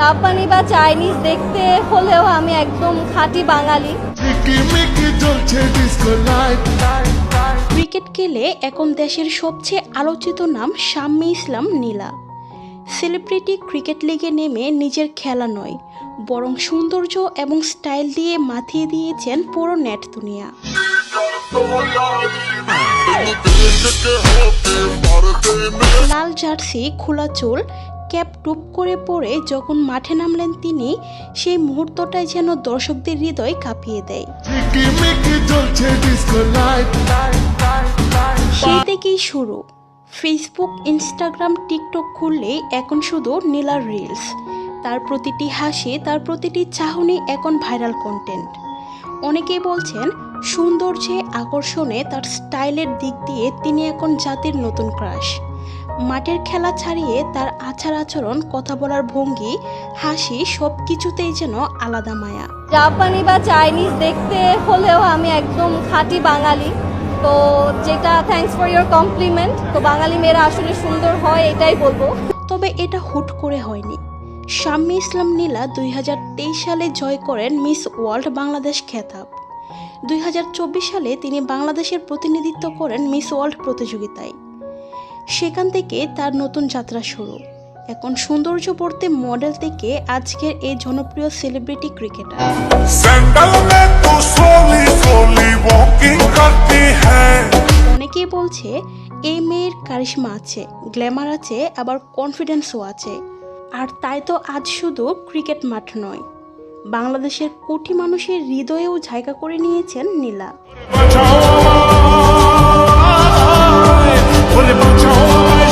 জাপানি বা চাইনিজ দেখতে হলেও আমি একদম খাঁটি বাঙালি। ক্রিকেট খেলে এখন দেশের সবচেয়ে আলোচিত নাম শাম্মী ইসলাম নীলা। সেলিব্রিটি ক্রিকেট লিগে নেমে নিজের খেলা নয়, বরং সৌন্দর্য এবং স্টাইল দিয়ে মাথিয়ে দিয়েছেন পুরো নেট দুনিয়া। লাল জার্সি, খোলা চুল ক্যাপ টুপ করে পরে যখন মাঠে নামলেন তিনি, সেই মুহূর্তটাই যেন দর্শকদের হৃদয় কাঁপিয়ে দেয়। সেই থেকেই শুরু। ফেসবুক ইনস্টাগ্রাম টিকটক খুললেই এখন শুধু নীলার রিলস তার প্রতিটি হাসি, তার প্রতিটি চাহনি এখন ভাইরাল কন্টেন্ট অনেকেই বলছেন, সৌন্দর্যে আকর্ষণে তার স্টাইলের দিক দিয়ে তিনি এখন জাতির নতুন ক্রাশ মাঠের খেলা ছাড়িয়ে তার আচার আচরণ কথা বলার ভঙ্গি হাসি সব কিছুতেই যেন আলাদা মায়া। জাপানি বা চাইনিজ দেখতে হলেও আমি একদম খাঁটি বাঙালি। তো যেটা থ্যাঙ্কস ফর ইয়োর কমপ্লিমেন্ট তো বাঙালি মেয়েরা আসলে সুন্দর হয় এটাই বলব। তবে এটা হুট করে হয়নি। শাম্মী ইসলাম নীলা দুই হাজার তেইশ সালে জয় করেন মিস ওয়ার্ল্ড বাংলাদেশ খেতাব। দুই হাজার চব্বিশ সালে তিনি বাংলাদেশের প্রতিনিধিত্ব করেন মিস ওয়ার্ল্ড প্রতিযোগিতায়। সেখান থেকে তার নতুন যাত্রা শুরু। এখন সৌন্দর্য পড়তে মডেল থেকে আজকের এই জনপ্রিয় সেলিব্রিটি ক্রিকেটার। অনেকেই বলছে এই মেয়ের কারিশমা আছে গ্ল্যামার আছে আবার কনফিডেন্সও আছে। আর তাই তো আজ শুধু ক্রিকেট মাঠ নয় বাংলাদেশের কোটি মানুষের হৃদয়েও জায়গা করে নিয়েছেন নীলা।